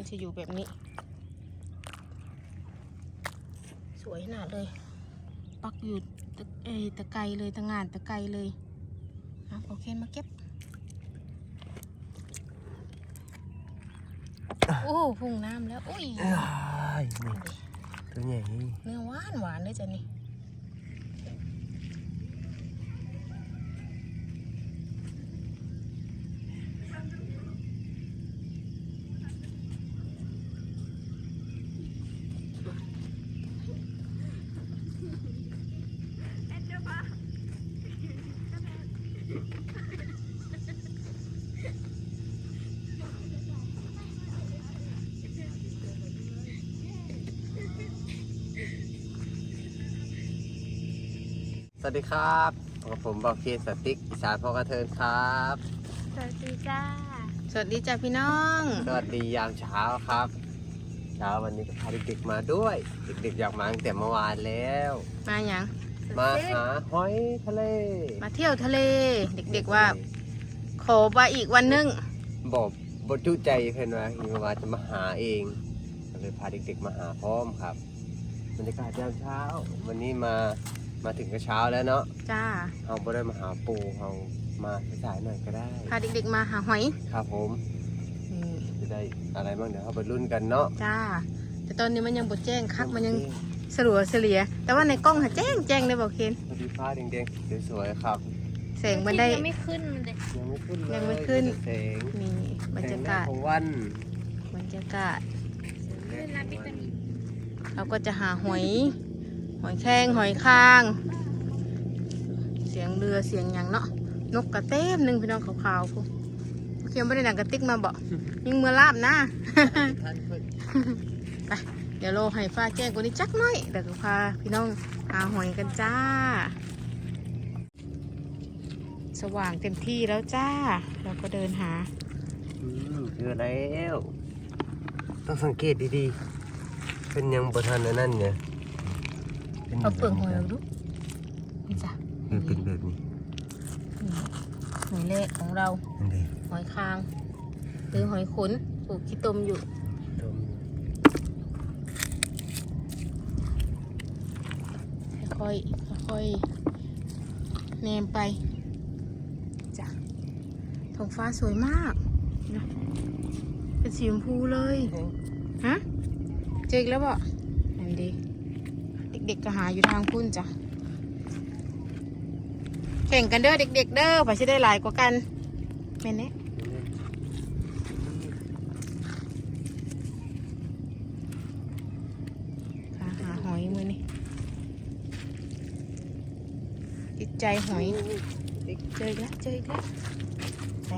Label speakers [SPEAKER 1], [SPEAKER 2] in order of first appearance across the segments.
[SPEAKER 1] มันจะอยู่แบบนี้ สวยขนาดเลย ปักอยู่ตะเอยตะไกรเลยตะงานตะไกรเลยอะโอเคมาเก็บ โอ้พุ่งน้ำแล้ว อุ้ย
[SPEAKER 2] อ้ายนี่ตัวใหญ่
[SPEAKER 1] เนื้อหวานหวานเลยจ้ะนี่
[SPEAKER 2] วัสดีครับกับผมบอกเคสติ๊กอีสานพอกระเทินครับ
[SPEAKER 3] สวัสดีจ้า
[SPEAKER 1] สวัสดีจ้ะพี่น้อง
[SPEAKER 2] สวัสดียามเช้าครับ เช้าวันนี้ก็พาเด็กๆมาด้วย เด็กๆอยากมาตั้งแต่เมื่อวานแล้ว
[SPEAKER 1] มาอย่าง
[SPEAKER 2] มาหาหอยทะเล
[SPEAKER 1] มาเที่ยวทะเล เด็กๆว่า ขอมาอีกวันหนึง
[SPEAKER 2] บอกบจุใจเพื่อนว่าอีมาว่าจะมาหาเองก็เลยพาเด็กๆมาหาพร้อมครับบรรยากาศยามเช้า วันนี้มา มาถึงก็เช้าแล้วเนาะ
[SPEAKER 1] จ้า
[SPEAKER 2] เราไม่ได้มาหาปูเรามาสายๆหน่อยก็ได้
[SPEAKER 1] พาเด็กๆมาหาหอย
[SPEAKER 2] ครับผม
[SPEAKER 1] นี่
[SPEAKER 2] จะได้อะไรบ้างเดี๋ยวเราไปรุ่นกันเนาะ
[SPEAKER 1] จ้า แต่ตอนนี้มันยังบดแจ้งคักมันยังสลัวเสลีย แต่ว่าในกล้องหาแจ้งแจ้งเลยบอกเคน
[SPEAKER 2] พอดีฟ้าแดงๆสวยๆครับ
[SPEAKER 1] แสงมันได้
[SPEAKER 3] ยังไม่ขึ้นเลย
[SPEAKER 2] ยังไม่ขึ้นเลย
[SPEAKER 1] ยังไม่ขึ้น
[SPEAKER 2] แสง
[SPEAKER 1] นี่บรรยากาศ
[SPEAKER 2] แสงแรของวัน
[SPEAKER 1] บรรยากาศ
[SPEAKER 3] ขึ้นแล้วพี่ตานี
[SPEAKER 1] เราก็จะหาหอย หอยแครงหอยคาง เสียงเรือเสียงอย่างเนาะนกกระเต้มหนึ่งพี่น้องขาวๆพวกเคียมไม่ได้หนังกระติกมาบอกยิงเมื่อลาบนะ
[SPEAKER 2] ท่านเดี๋
[SPEAKER 1] ยวโลให้ฟ้าแจ้งกว่านี้จักหน่อยเดี๋ยวก็พาพี่น้องหาหอยกันจ้า สว่างเต็มที่แล้วจ้า เราก็เดินหา
[SPEAKER 2] อืมเจอแล้ว ต้องสังเกตดีๆ เป็นยังบทันอันนั่นเนี่ย
[SPEAKER 1] เอาเปลือกหอยออกดูนี่จ้ะ
[SPEAKER 2] เออเป็นแบบนี้
[SPEAKER 1] นี่หอยเละของเรา
[SPEAKER 2] นั่นเอง
[SPEAKER 1] หอยคาง หรือหอยขนปลูกขี้ตมอยู่
[SPEAKER 2] ต้ม
[SPEAKER 1] ค่อยๆค่อยๆแนมไปจ้ะท้องฟ้าสวยมากนะเป็นสีชมพูเลย ฮะ เจออีกแล้วบ่อันดีเด็กๆก็หาอยู่ทางพุ่นจ้ะแข่งกันเด้อเด็ก ๆ เด้อไปจะได้หลายกว่ากันแม่นเนะหาหาหอยมือนี่ติดใจหอยเจอแล้วเจอแล้วไหน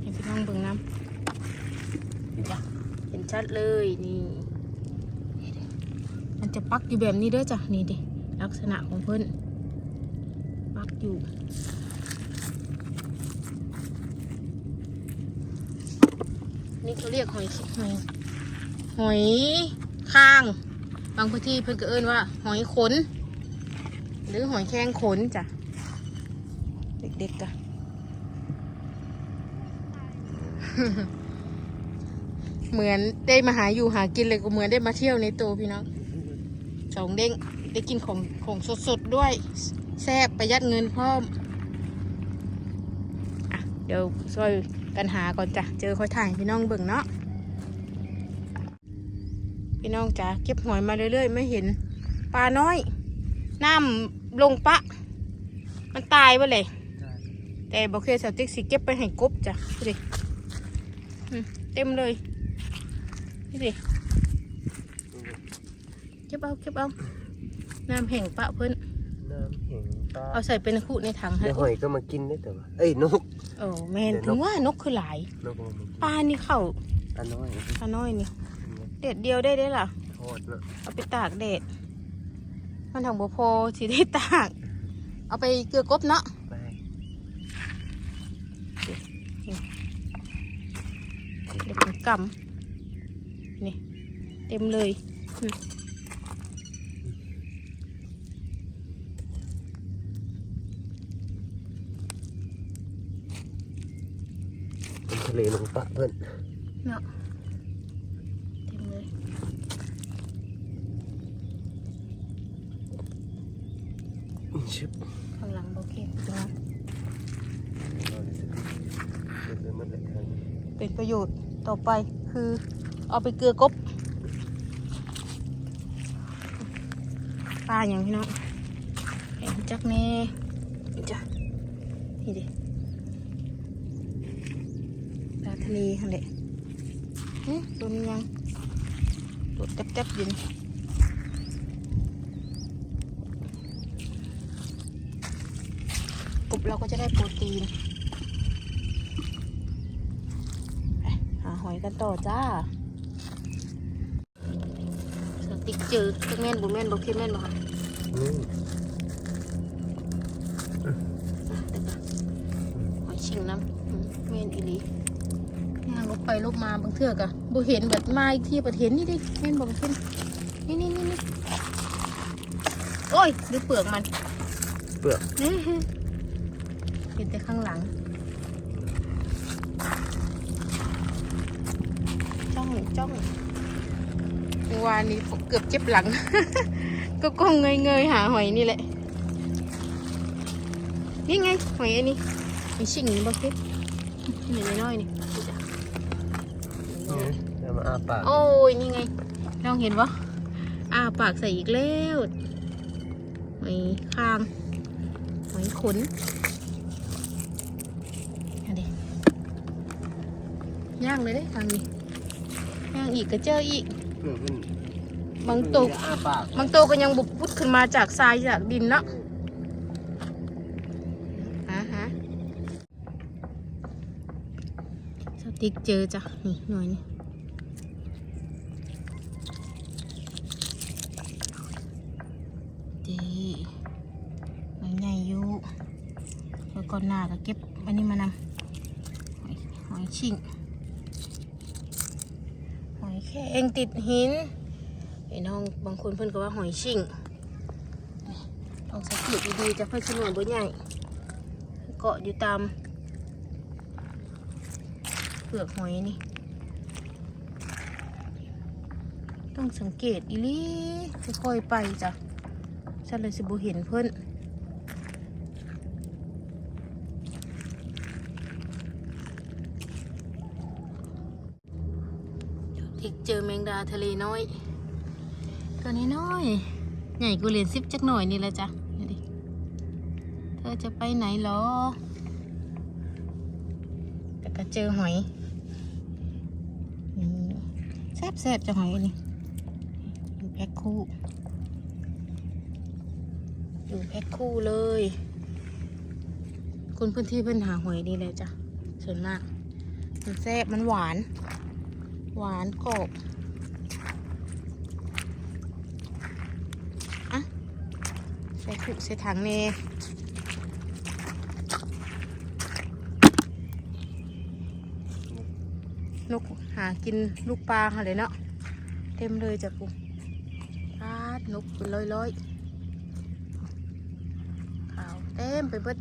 [SPEAKER 1] ให้พี่น้องเบิ่งน้ำเห็นชัดเลยนี่ จะปักอยู่แบบนี้เด้อจ้ะนี่ดิลักษณะของเพิ่นปักอยู่นี่เขาเรียกหอยหอยหอยคาง บางพื้นที่เพิ่นก็เอิ้นว่า หอยขน หรือหอยแครงขนจ้ะเด็กๆกะเหมือนได้มาหาอยู่หากินเลยก็เหมือนได้มาเที่ยวในตัวพี่น้อง สองเด้งได้กินของของสดๆด้วยแซ่บประหยัดเงินพร้อมอะเดี๋ยวช่วยกันหาก่อนจ้ะเจอค่อยถ่ายพี่น้องเบิ่งเนาะพี่น้องจ๋าเก็บหอยมาเรื่อยๆ ไม่เห็นปลาน้อยน้ำลงปะ มันตายไปเลย แต่บอกเคสติ๊กสิเก็บไปให้กบจ้ะดิเต็มเลยนี่ดิ เก็บเอาเก็บเอาน้ำแห้งปะเพิ่น
[SPEAKER 2] น้ำแข็งปลา
[SPEAKER 1] เอาใส่เป็นคู่ในถังให้
[SPEAKER 2] เดี๋ยวหอยก็มากินได้แต่ว่าเอ้ยนก
[SPEAKER 1] โอ้แม่น
[SPEAKER 2] เดี๋ยวนก
[SPEAKER 1] ถึงว่านกคือหลาย
[SPEAKER 2] นกมันมากิน
[SPEAKER 1] ปลานี่เข้า
[SPEAKER 2] อันน้อย
[SPEAKER 1] ปลาน้อยนี่เด็ดเดียวได้ได้อล่ะ
[SPEAKER 2] ทอดเนาะ
[SPEAKER 1] เอาไปตากแดดมันถังบัวพอสิได้ตาก เอาไปเกลือกบเนาะ
[SPEAKER 2] ไป
[SPEAKER 1] เดี๋ยวผมกำนี่เต็มเลย
[SPEAKER 2] ทะเลลงปะเพื่อน
[SPEAKER 1] เนาะเต็มเลย
[SPEAKER 2] ชิบ
[SPEAKER 1] ข้างหลังโอเคจ้ะ
[SPEAKER 2] เป็
[SPEAKER 1] นประโยชน์ต่อไปคือเอาไปเกลือกบปลาอย่างพี่น้องเห็นจักเน่จ้ะนี่ดิ ทะเลฮันเดะหึตัวนี้ยังตัวแจ๊บๆอยินกบเราก็จะได้โปรตีนไปหาหอยกันต่อจ้าสติ๊กเจอจักแม่นบุแม่นบอกคิดแม่นบอกค่ะ
[SPEAKER 2] นี่
[SPEAKER 1] อะแต่ก็หอยชิงน้ำอืมแม่นอีหลีย่างลบ ไปลบมาบางเทือกอะบุเห็นแบบมาอีกทีประเห็นนี่ดิแม่นบอกขึ้นนี่นี่นี่นี่โอ้ยดูเปลือกมัน
[SPEAKER 2] เปลือก
[SPEAKER 1] นี่เห็นแต่ข้างหลังจ้องจ้องเมื่อวานนี้ผมเกือบเจ็บหลัง ก็ก้มเงยเงยๆหาหอยนี่แหละ นี่ไงหอยอันนี้มีชิ่งนี่บ้างสิหน่อยน้อยๆ นี่ดูจ้ะ
[SPEAKER 2] นี่แล้วมาอ้าปาก
[SPEAKER 1] โอ้ยนี่ไงน้องเห็นปะอ้าปากใส่อีกแล้วหอยคางหอยขนอันนี้ย่างเลยเด้ทางนี้ย่างอีกก็เจออีก
[SPEAKER 2] เปลือกขึ้น
[SPEAKER 1] บางตัว
[SPEAKER 2] อ้าปาก
[SPEAKER 1] บางตัวก็ยังบุบพุดขึ้นมาจากทรายจากดินเนาะฮะฮะส ติ๊กเจอจ้ะ นี่หน่อยนี่ดีหอยใหญ่อยู่แล้วก่อนหน้าก็เก็บอันนี้มานำหอยหอยชิงหอยแข็งติดหินไอ้น้องบางคนเพิ่อนก็ว่าหอยชิงต้องสังเกตดีๆจะค่อยชนวนบ่ใหญ่เกาะอยู่ตาม เปลือกหอยนี่ ต้องสังเกตอีลี่ค่อยๆไปจ้ะฉันเลยสิบ่เห็นเพิ่นทิกเจอแมงดาทะเลน้อย ตัวนี้น้อย ใหญ่กูเหรียญซิปจักหน่อยนี่แหละจ้ะดูดิเธอจะไปไหนหรอแต่ก็เจอหอยนี่ แซบแซบจะหอยนี่อยู่แพ็คคู่ อยู่แพ็คคู่เลย คนพื้นที่เพิ่อนหาหอยนี่เลยจ้ะส่วนมาก มันแซ่บมันหวาน หวานกรอบใส่ถุงใส่ถังเน่นก หากินลูกปลาค่ะเลยเนาะเต็มเลยจ้ะปุ๊ปานกเป็นร้อยร้อยๆขาวเต็มไปเบิด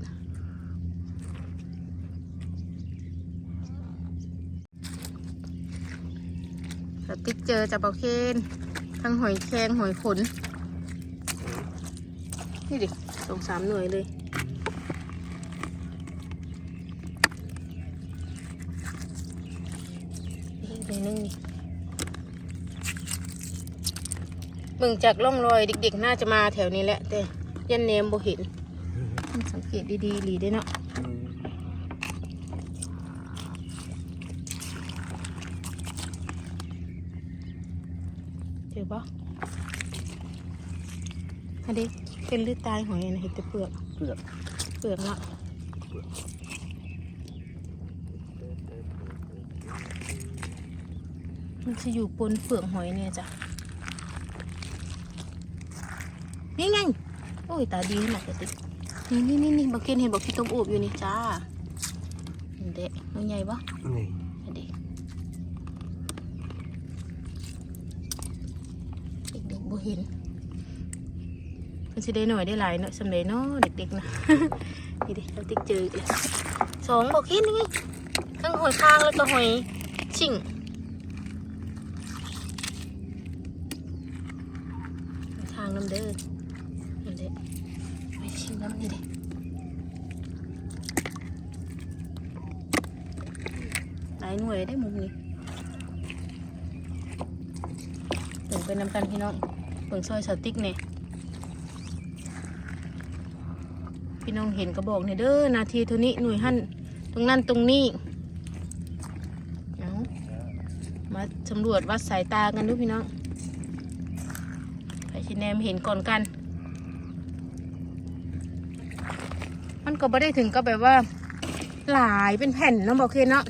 [SPEAKER 1] สติ๊กเจอจับเบาเคนทั้งหอยแครงหอยขน นี่ดิสองสามหน่วยเลย นี่อีกหน่วยหนึงนี่เบิ่งจากร่องรอยเด็กๆ น่าจะมาแถวนี้แหละ แต่ยันเนมบ่เห็นต้องสังเกตดีๆหลีได้เนาะ
[SPEAKER 2] อืม
[SPEAKER 1] เจอปะอันนี้เป็นลือดตายหอยนะเห็นแต่เปลือก
[SPEAKER 2] เปลือก
[SPEAKER 1] เปลือกละ มันจะอยู่บนเปลือกหอยเนี่ยจ้ะ นี่ไง โอ้ยตาดีขนาดตินี่นี่นี่นี่บักเกนเห็นบอกพี่ต้มอูบอยู่นี่จ้าเด็กมันใหญ่ปะ
[SPEAKER 2] นี่
[SPEAKER 1] เด็กเด็กๆบ่เห็นมันสิได้หน่อยได้หลายเนาะสำเร็จเนาะเด็กๆนะนี่ดิเราติ๊กเจออีกแล้วสองบอกเห็นนี่ไงทั้งหอยคางแล้วก็หอยชิ่งหอยคางน้ำเด้อนั่นเด้หอยชิ่งน้ำนี่เดิหลายหน่วยได้มุมนี้เบิ่งเป็นน้ำกันพี่น้องเบิ่งซอยสติ๊กเนี่ยพี่น้องเห็นก็บอกเนี่ยเด้อนาทีเท่านี้หน่วยหั่นตรงนั้นตรงนี้เอามาสำรวจวัดสายตากันดูพี่น้อง ไปชิแนมเห็นก่อนกัน มันก็ไม่ได้ถึงก็แบบว่า หลายเป็นแผ่นเนาะบอกเคเนาะ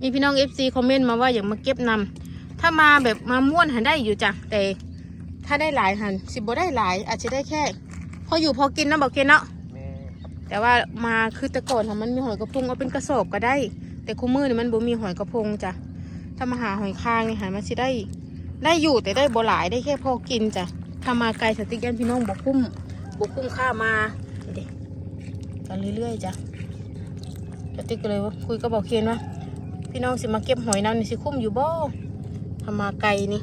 [SPEAKER 1] มีพี่น้องเอฟซีคอมเมนต์มาว่าอยากมาเก็บนำถ้ามาแบบมาม่วนหันได้อยู่จ้ะแต่ถ้าได้หลายหันสิบ่ได้หลาย อาจจะได้แค่ พออยู่พอกินเนาะบอกเคเนาะ
[SPEAKER 2] แม่
[SPEAKER 1] แต่ว่ามาคือแต่ก่อนค่ะมันมีหอยกระพงเอาเป็นกระสอบก็ได้ แต่คู่มือนี่มันบ่มีหอยกระพงจ้ะถ้ามาหาหอยคางนี่หามันสิได้ ได้อยู่แต่ได้บ่หลายได้แค่พอกินจ้ะถ้ามาไกลสติกยันพี่น้องบ่คุ้มบ่คุ้มค่ามาเด็กันเรื่อยๆจ้ะสติกก็เลยว่าคุยก็บอกเคียนว่าพี่น้องสิมาเก็บหอยน้ำนี่สิคุ้มอยู่บ่ถ้ามาไกลนี่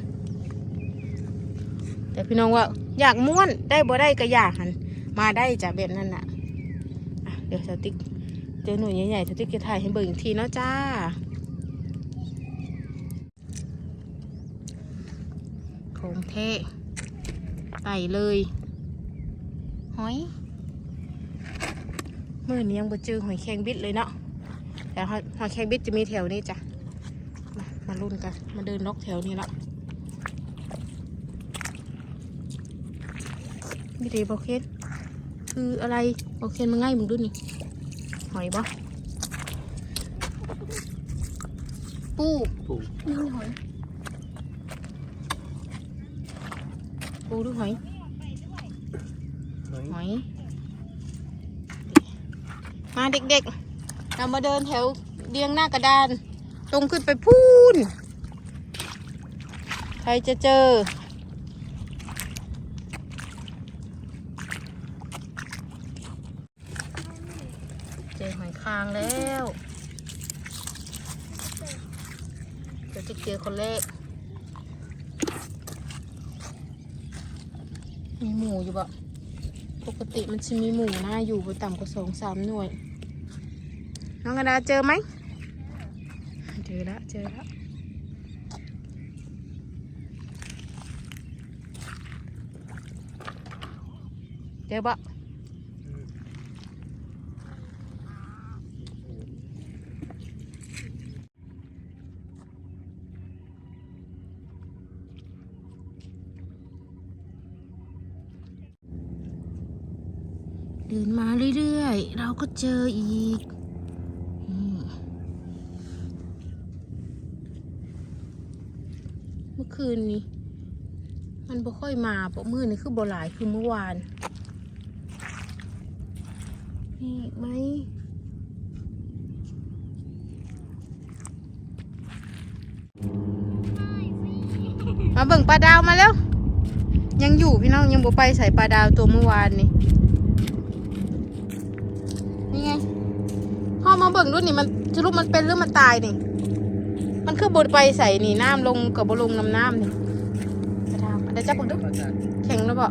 [SPEAKER 1] แต่พี่น้องว่าอยากม้วนได้บ่ได้ก็อยากหันมาได้จ้ะแบบนั้นน่ะอะเดี๋ยวสติกเจอหน่วยใหญ่ๆสติกจะถ่ายให้เบิ่งอีกทีเนาะจ้า ของเทไต่เลยหอยมื่อนี้ยังบ่เจอหอยแครงบิดเลยเนาะแต่หอยหอยแครงบิดจะมีแถวนี้จ้ะมามาลุ้นกันมาเดินล็อกแถวนี้ละไม่ได้บอกเคสคืออะไรโอเคมาง่ายมึงดูนี่หอยบ่ปู
[SPEAKER 2] ปู
[SPEAKER 1] นี่หอย ปูดูหอย
[SPEAKER 2] เฮ้ย
[SPEAKER 1] หอย มาเด็กๆ เรามาเดินแถวเรียงหน้ากระดาน ตรงขึ้นไปพูน ใครจะเจอ เจอหอยคางแล้ว เดี๋ยวจะเจอคนแรก มีหมูอยู่บ่ปกติมันจะมีหมูหน้าอยู่ต่ำกว่าสองสามหน่วย น้องกระดาเจอไหม เจอแล้วเจอแล้วเจอบ่ เดินมาเรื่อยๆ เราก็เจออีก เมื่อคืนนี้ มันบ่ค่อยมาเพราะมือนี่คือบ่หลายคือเมื่อวาน นี่ไหมมาเบิ่งปลาดาวมาแล้ว ยังอยู่พี่น้องยังบ่ไปใส่ปลาดาวตัวเมื่อวานนี่ นี่ไงพ่อ มาเบิ่งดูนี่มันสรุปมันเป็นหรือมันตายนี่ มันคือบดไปใส่นี่น้ำลงกับบลงน้ำน้ำนี่กระทำเดี๋ยวจับเบิ่งดูแข็งแล้วบ่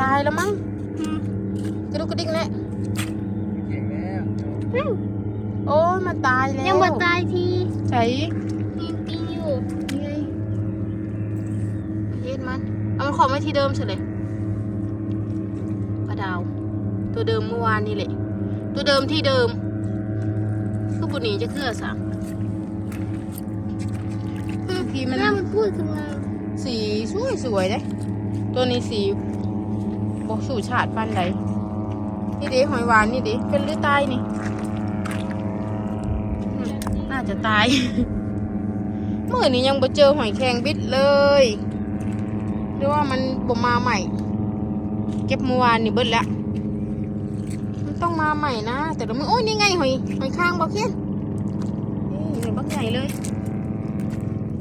[SPEAKER 1] ตายแล้วมั้งกระดูกกระดิกแน่
[SPEAKER 2] แข็งแล้ว
[SPEAKER 1] โอ้ยมันตายแล้ว
[SPEAKER 3] ยังบ่ตายที
[SPEAKER 1] ใส่
[SPEAKER 3] ยังปีอยู่
[SPEAKER 1] นี่ไงเฮ็ดมัน เอามันของไว้ที่เดิมเฉยเลยปลาดาว ตัวเดิมเมื่อวานนี่แหละ ตัวเดิมที่เดิม คือบุหนีจะเคลื่อสังคือพีมัน
[SPEAKER 3] แม่มันพูดถึงเรา
[SPEAKER 1] สีสวยสวยเลยตัวนี้สีบกสูชาติปันใดนี่ดิหอยหวานนี่ดิเป็นหรือตายนี่อืมน่าจะตาย เมื่อนี้ยังบ่เจอหอยแครงบิดเลยหรือว่ามันบ่มาใหม่ เก็บเมื่อวานนี่เบิดแล้ว มันต้องมาใหม่นะ แต่ละมือโอ้ยนี่ไงหอยหอยคางบอกเคียนนี่หอยบักใหญ่เลย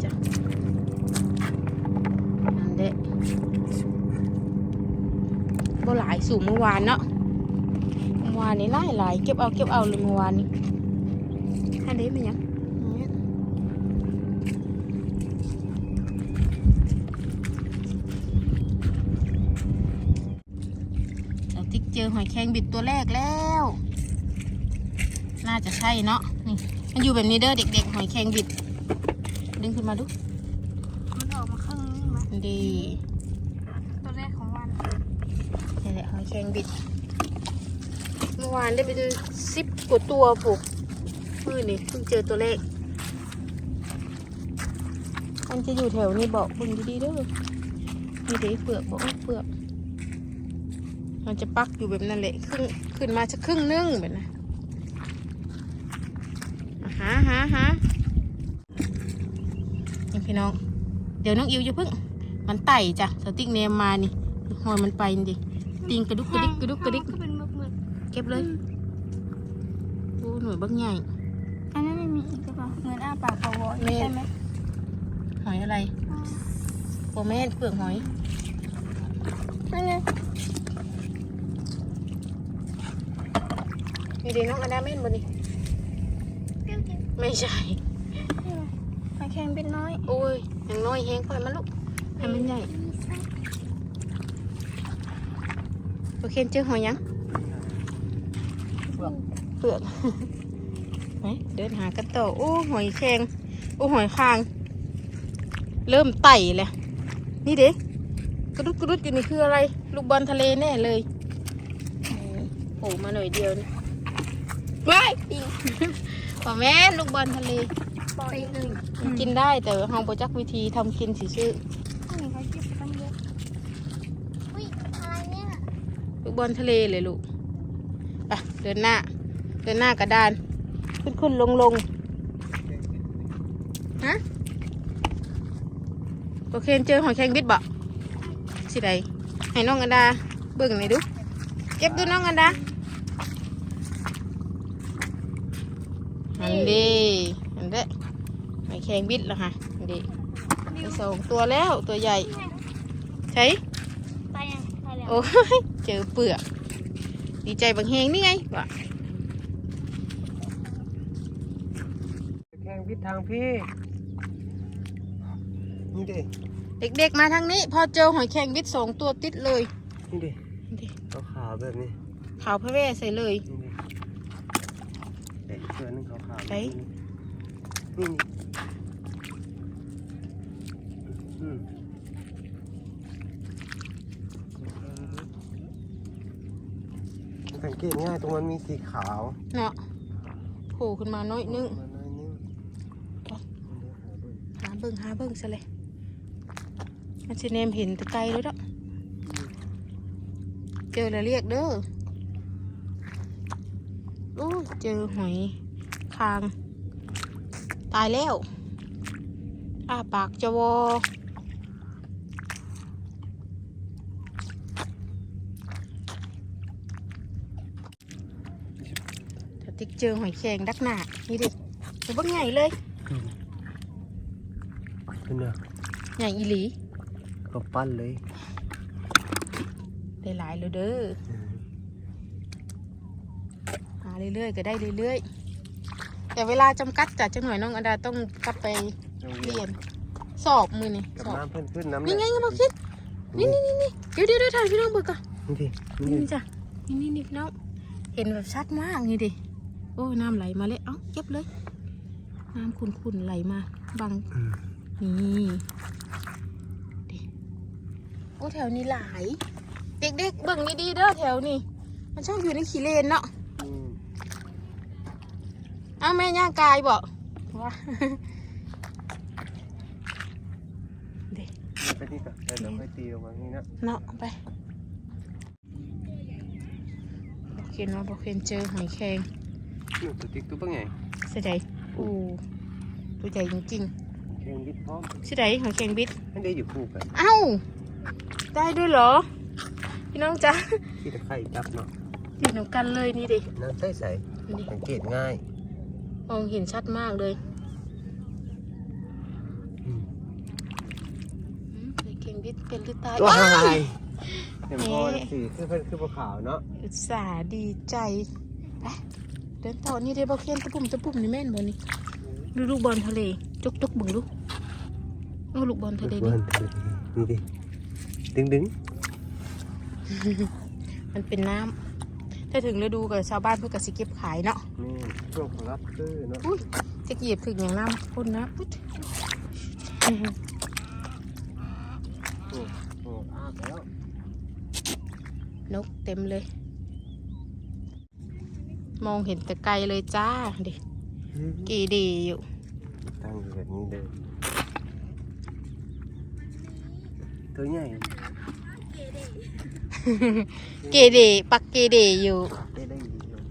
[SPEAKER 1] จ้ะนั่นเด็บ่หลายสู่เมื่อวานเนาะเมื่อวานนี้หลายหลายเก็บเอาเก็บเอาเลยเมื่อวานนี้อันนี้เป็นหยังอันนี้ อหอยแครงบิดตัวแรกแล้ว น่าจะใช่เนาะนี่มันอยู่แบบนี้เด้อเด็กๆ หอยแครงบิด ดึงขึ้นมาดู
[SPEAKER 3] มันออกมาข้างนี้มา
[SPEAKER 1] ดี
[SPEAKER 3] ตัวแรกของวัน
[SPEAKER 1] นี่แหละหอยแครงบิด เมื่อวานได้เป็นสิบกว่าตัวผูกมือนี่เพิ่งเจอตัวเลขมันจะอยู่แถวนี้บอกคุณดีๆเด้อมีเด็เปลือกบอกว่าเปลือก มันจะปักอยู่แบบนั้นแหละครึ่งขึ้นมาจะครึ่งนึงแบบนั้นอะหาหาหานี่พี่น้อง เดี๋ยวน้องอิวจะพึ่ง มันไต่จ้ะสติ๊กเนมมานี่หอยมันไปนี่ดิติงกระดุกกระดิกกระดุกกระดิก
[SPEAKER 3] ก็เป็นมึกมึก
[SPEAKER 1] เก็บเลยโอ้หน่วยบักใหญ่
[SPEAKER 3] อันนั้นไม่มีอีกหรือเปล่าเหมือนอ้าปากเขาวอ
[SPEAKER 1] มี
[SPEAKER 3] ใช่ไหม
[SPEAKER 1] หอยอะไรโอแม่นเปลือกหอย
[SPEAKER 3] นั่นไง
[SPEAKER 1] มีเด็น้องอันดาเม่นบนนี่
[SPEAKER 3] เปรี้ยวจริง
[SPEAKER 1] ไม่ใช่
[SPEAKER 3] หอยแครงเป็นน้อย
[SPEAKER 1] โอ้ยยังน้อยแห้งปล่อยมันลูกให้มันใหญ่โอเคเจอหอยยัง
[SPEAKER 2] เปลือก
[SPEAKER 1] เปลือกไหนเดินหากันต่อโอ้หอยแครงโอ้หอยคาง เริ่มไต่แล้วนี่เด็กกระดุดกระดุดอยู่นี่คืออะไร ลูกบอลทะเลแน่เลยนี่โผล่มาหน่อยเดียวนี่ ว้ายปิงป่าแม่นลูกบอลทะเล
[SPEAKER 3] ปล่อยหนึ่ง
[SPEAKER 1] มันกินได้แต่เฮาบ่จักวิธีทำกินสิซื้อ
[SPEAKER 3] อันนี้เขาจิบกันเยอะอุ้ยอะไรเนี่ย
[SPEAKER 1] ลูกบอลทะเลเลยลูกไปเดินหน้า เดินหน้ากระดาน ขึ้นขึ้นลงลงฮะโอเคเจอหอยแครงบิดบ่สิใดให้น้องอันดาเบิ่งหน่อยดู เก็บดูน้องอันดา อันดีอันเด้หอยแครงบิดแล้วค่ะอันดีมีสองตัวแล้วตัวใหญ่ ใช่
[SPEAKER 3] ไปยังไปแล้ว
[SPEAKER 1] โอ้ยเจอเปลือกดีใจบางแหงนี่ไงวะ
[SPEAKER 2] แข่งพิษทางพี่นี่ดิ
[SPEAKER 1] เด็กๆมาทางนี้ พอเจอหอยแครงวิทย์สองตัวติดเลย
[SPEAKER 2] นี่ดิ
[SPEAKER 1] นี่ดิ
[SPEAKER 2] ขาวๆแบบนี้
[SPEAKER 1] ขาวพระแว่ใส่เลย
[SPEAKER 2] นี่ดิ เด็กเสื้อนึงขาวๆ
[SPEAKER 1] ไหน
[SPEAKER 2] นี่นี่อืมสังเกตง่ายตรงมันมีสีขาว
[SPEAKER 1] เนาะโผล่ขึ้นมาน้อยนึง
[SPEAKER 2] มาหน่อยนึง
[SPEAKER 1] หาเบิ่งหาเบิ่งซะเลยมันจะเนมเห็นแตะไกลเลยเนาะเจอแล้วเรียกเด้อ โอ้เจอหอยคาง ตายแล้วอ้าปากจะวอถ้าติ๊กเจอหอยแครงดักหนานี่ดิตัวบักใหญ่เลย
[SPEAKER 2] ขึ้นเนี่ย
[SPEAKER 1] ใหญ่อีหลี
[SPEAKER 2] ก็ปั้นเลย
[SPEAKER 1] ได้หลายแล้วเด้อหา เรื่อยๆ ก็ได้เรื่อยๆ แต่เวลาจำกัดจัดจังหน่อยน้องอันดาต้องกลับไปเรียน สอบมือนี่
[SPEAKER 2] กับ
[SPEAKER 1] สอบ
[SPEAKER 2] น้ำเพิ่นขึ้นน้ำ
[SPEAKER 1] นี่ไงก็บอกคิด นี่นี่นี่นี่เดี๋ยวเดี๋ยวเดี๋ยวถ่ายพี่น้องเบิกก่อน
[SPEAKER 2] นี่ดินี่
[SPEAKER 1] นี่
[SPEAKER 2] ดิ
[SPEAKER 1] จ้ะนี่นี่นี่พี่น้องเห็นแบบชัดมากนี่ดิโอ้ยน้ำไหลมาเลยเอ้าเก็บเลย น้ำขุ่นๆไหลมาบัง
[SPEAKER 2] อืม
[SPEAKER 1] นี่ดิโอ้แถวนี้หลาย เด็กๆเบิ่งดีๆเด้อแถวนี้มันชอบอยู่ในขี้เลนเนาะ
[SPEAKER 2] อืม
[SPEAKER 1] อ้าวแม่ย่างกายบอกว่าเด็ก
[SPEAKER 2] ไปนี่ก่อนเดี๋ยวเราค่อยตีลงมานี่นะ
[SPEAKER 1] เนาะไปบอกเคนว่าบอกเคนเจอหอยแครง
[SPEAKER 2] นี่ตัวติ๊กตัวเป็นไง
[SPEAKER 1] เสียดายโอ้ตัวใหญ่จริง
[SPEAKER 2] แข่งบิดพร้อม
[SPEAKER 1] ๆเสียดายหอยแครงบิด
[SPEAKER 2] ให้ได้อยู่คู่กัน
[SPEAKER 1] เอ้าได้ด้วยเหรอ พี่น้องจ๊ะ
[SPEAKER 2] ที่ตะไคร่จับเนาะ
[SPEAKER 1] อยู่หนูกันเลยนี่ดิ
[SPEAKER 2] น้ำใสใส
[SPEAKER 1] นี่
[SPEAKER 2] สังเกตง่าย
[SPEAKER 1] มองเห็นชัดมากเลย
[SPEAKER 2] อืม
[SPEAKER 1] อืมหอยแครงบิดเป็นหรือตาย
[SPEAKER 2] ว้า
[SPEAKER 1] อ้าย
[SPEAKER 2] ยเห็นพอสีคือเพิ่นคือบัวขาวเนาะ
[SPEAKER 1] อุตส่าห์ดีใจไปเดินต่อนี่เดี๋ยวบอกเคนตะปุ่มตะปุ่มนี่แม่นบ่นี่ดูลูกบอลทะเลจุกจุกบึงลูกโอ้ลูกบอลทะเล
[SPEAKER 2] เบิ่
[SPEAKER 1] นี่
[SPEAKER 2] งนี่ดิดึงดึง
[SPEAKER 1] มันเป็นน้ ถ้าถึงฤดูกับชาวบ้านเพื่อก็สิเก็บขายเนาะ
[SPEAKER 2] นี่ช่วงของรับซื้อเนาะ
[SPEAKER 1] อุ้ยจะเหยียบถึงอย่างน้ำพ่นนะอุ๊ย
[SPEAKER 2] โอ้โอ้อ้าวแล้ว
[SPEAKER 1] นกเต็มเลย มองเห็นแต่ไกลเลยจ้าดิกีดีอยู่
[SPEAKER 2] ตั้งอยู่แบบนี้เลยตัวใหญ่
[SPEAKER 1] เกเดปักเกเดอยู่
[SPEAKER 2] ได้ได้ดีเนาะ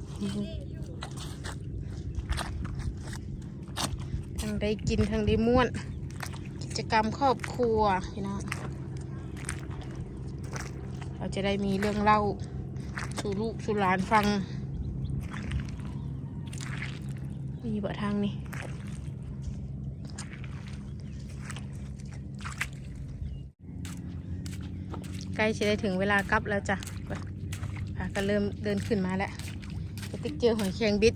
[SPEAKER 1] ทั้งได้กินทั้งได้ม่วน กิจกรรมครอบครัวพี่น้องเราจะได้มีเรื่องเล่าสู่ลูกสู่หลานฟัง มีบ่ทางนี้ ใกล้จะได้ถึงเวลากลับแล้วจ้ะไปพาก็เริ่มเดินขึ้นมาแล้วกระติกเจอหอยแครงบิด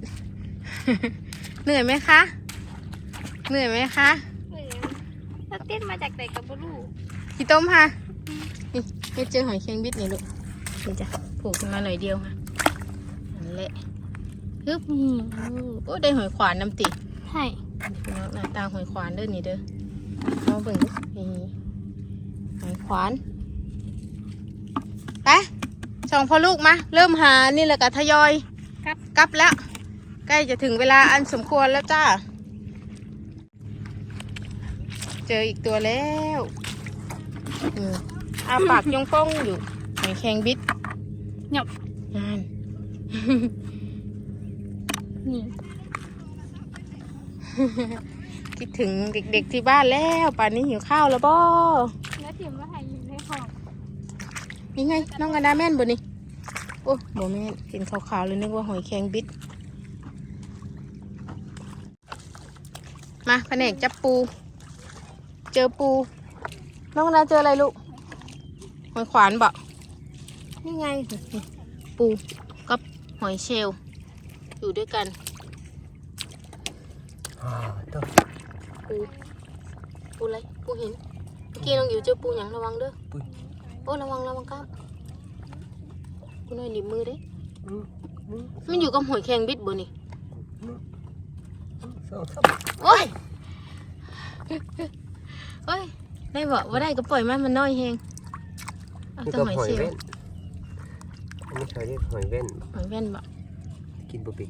[SPEAKER 1] เหนื่อยไหมคะ เหนื่อยไหมคะ
[SPEAKER 3] เหมือนถ้าติดมาจากไหนกับบลู
[SPEAKER 1] พี่ต้มค่ะ นี่ไม่เจอหอยแครงบิดนี่ลูกนี่จ้ะผูกขึ้นมาหน่อยเดียวค่ะนั่นแหละฮึบนี่โอ้ได้หอยขวานน้ำติ
[SPEAKER 3] ใช่
[SPEAKER 1] พี่น้องหน้าตาหอยขวานเด้อนี่เด้อเอาเบิ่งดูนี่หอยขวาน ไปสองพ่อลูกมา เริ่มหานี่แหละกะทยอย
[SPEAKER 3] ครับ
[SPEAKER 1] กลับแล้ว ใกล้จะถึงเวลาอันสมควรแล้วจ้า เจออีกตัวแล้วอืมอาปากยองป้องอยู่หอยแครงบิด
[SPEAKER 3] หยบ
[SPEAKER 1] งาน
[SPEAKER 3] นี่
[SPEAKER 1] คิดถึงเด็กๆที่บ้านแล้ว ป่านนี้หิวข้าวแล้วบ่
[SPEAKER 3] แล้วถิ่มว่าใหายอยู่ในห้อง
[SPEAKER 1] นี่ไง น้องกันดาแม่นบ่นี่โอ้บ่แม่นเห็นขาวๆเลยนึกว่าหอยแครงบิด มาแผนกจับปู เจอปู น้องกันดาเจออะไรลูก หอยขวานบ่นี่ไงนี่ปูกับหอยเชลล์อยู่ด้วยกัน
[SPEAKER 2] อ่าตัว
[SPEAKER 1] ปูปูอะไรปูเห็นเมื่อกี้น้องอยู่เจอปูอย่างระวังเด้อ
[SPEAKER 2] ปุ้ย
[SPEAKER 1] โอ้ระวังระวังกล้ามกูหน่อยหนีบมือเด้
[SPEAKER 2] อืมอืม
[SPEAKER 1] มันอยู่กับหอยแครงบิดบ่นี่
[SPEAKER 2] สองสาม
[SPEAKER 1] โอ้ยโอ้ยได้บ่ว่าได้ก็ปล่อยมันมันน้อยแฮงเอา
[SPEAKER 2] นี่
[SPEAKER 1] แต่
[SPEAKER 2] ก็
[SPEAKER 1] หอย
[SPEAKER 2] หอย
[SPEAKER 1] เชล
[SPEAKER 2] เว้
[SPEAKER 1] ล์
[SPEAKER 2] นอันนี้เขาเรียกหอยเว้น
[SPEAKER 1] หอยแว่นบ่
[SPEAKER 2] กินบุบิ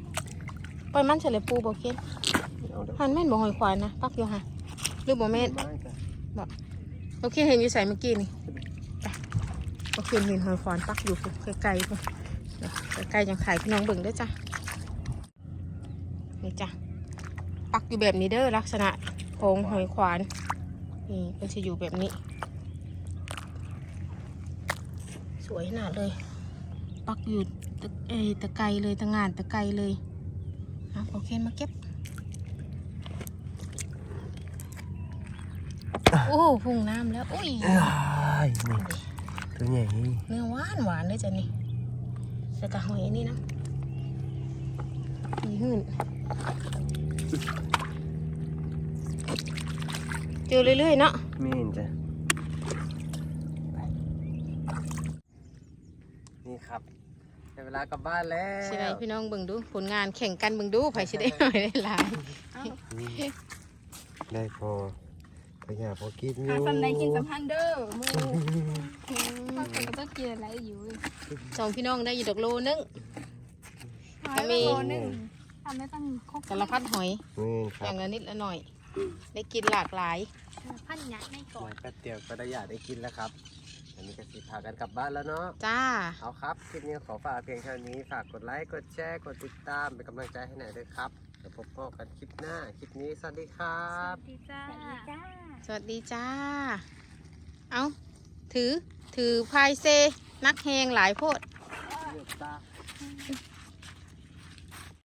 [SPEAKER 1] ปล่อยมันเฉลยปูบ่เคน
[SPEAKER 2] เอาเด้อ
[SPEAKER 1] หันแม่นบ่หอยควานนะปักอยู่ห่ะหรือบ่แม่น
[SPEAKER 2] ไม้กัน
[SPEAKER 1] โอเคเห็นอยู่ใส่เมื่อกี้นี่ ไปโอเคเห็นหอยควานปักอยู่ไกลๆพุ่นเดี๋ยไกลๆยังถ่ายพี่น้องเบิ่งเด้จ้ะนี่จ้ะปักอยู่แบบนี้เด้อลักษณะของหอยควานนี่มันจะอยู่แบบนี้ สวยขนาดเลย ปักอยู่ตะเอตะไกรเลยตะงานตะไกรเลยเอาโอเคมาเก็บโอ้พุ่งน้ำแล้วอุ้ย
[SPEAKER 2] ตัวใหญ่
[SPEAKER 1] เนื้อหวานหวานเลยจ้ะนี่แล้วก็หอยนี่นะหอยหื่นเจอเรื่อยๆเนาะ
[SPEAKER 2] ไม่เห็นจ้ะไปนี่ครับได้เวลากลับบ้านแล้ว
[SPEAKER 1] ใช่ไหมพี่น้องเบิ่งดูผลงานแข่งกันเบิ่งดูไผสิได้หน่อยได้หลาย
[SPEAKER 2] นี่ได้พอพ ยาพอกินอยู่
[SPEAKER 3] หาสันไหนกินสัมพันธ์เด้อมือพ่อคนก็ต้องกินอะไรอยู่
[SPEAKER 1] สองพี่น้องได้อยู่ดอกโลนึง
[SPEAKER 3] หอยโลนึงทำไม่ต้องครบ
[SPEAKER 1] สารพัดหอย
[SPEAKER 2] นี่ค
[SPEAKER 1] อ
[SPEAKER 2] รับ
[SPEAKER 1] ย่างละนิดละหน่อย ได้กินหลากหลาย
[SPEAKER 3] พันหยักในก่อน
[SPEAKER 2] ไว้แป๊บเดียวก็ได้อยากได้กินแล้วครับ อันนี้ก็สิพากันกลับบ้านแล้วเนาะ
[SPEAKER 1] จ้า
[SPEAKER 2] เอาครับ คลิปนี้ขอฝากเพียงเท่านี้ ฝากกดไลค์ กดแชร์ กดติดตาม เป็นกำลังใจให้หน่อยด้วยครับ เดี๋ยวพบกันคลิปหน้า คลิปนี้สวัสดีครั
[SPEAKER 3] ส
[SPEAKER 2] บ
[SPEAKER 3] วัสดีจ้า
[SPEAKER 1] สวัสดีจ้าเอาถือ ถือพายเซ นักแหงหลายโพด
[SPEAKER 2] เลือกตา